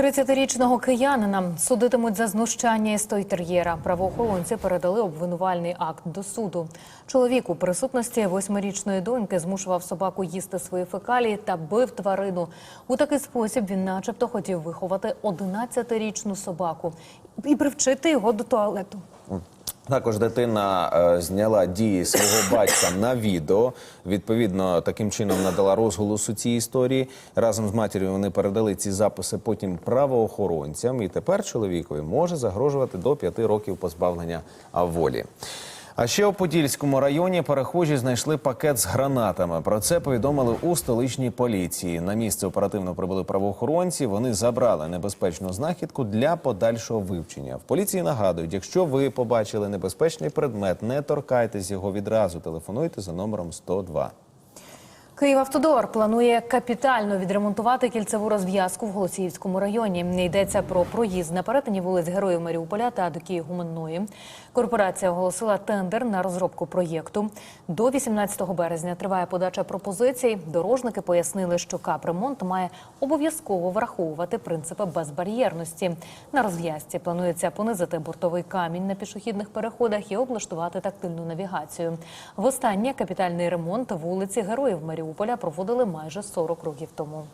30-річного киянина судитимуть за знущання із тойтер'єра. Правоохоронці передали обвинувальний акт до суду. Чоловік у присутності восьмирічної доньки змушував собаку їсти свої фекалії та бив тварину. У такий спосіб він, начебто, хотів виховати 11-річну собаку і привчити його до туалету. Також дитина е, зняла дії свого батька на відео. Відповідно, таким чином надала розголос у цій історії. Разом з матір'ю вони передали ці записи потім правоохоронцям. І тепер чоловікові може загрожувати до п'яти років позбавлення волі. А ще у Подільському районі перехожі знайшли пакет з гранатами. Про це повідомили у столичній поліції. На місце оперативно прибули правоохоронці. Вони забрали небезпечну знахідку для подальшого вивчення. В поліції нагадують, якщо ви побачили небезпечний предмет, не торкайтесь його відразу. Телефонуйте за номером 102. Київавтодор планує капітально відремонтувати кільцеву розв'язку в Голосіївському районі. Йдеться про проїзд на перетині вулиць Героїв Маріуполя та Адокії Гуменної. Корпорація оголосила тендер на розробку проєкту. До 18 березня триває подача пропозицій. Дорожники пояснили, що капремонт має обов'язково враховувати принципи безбар'єрності. На розв'язці планується понизити бортовий камінь на пішохідних переходах і облаштувати тактильну навігацію. Востаннє капітальний ремонт вулиці Героїв Маріуполя проводили майже 40 років тому.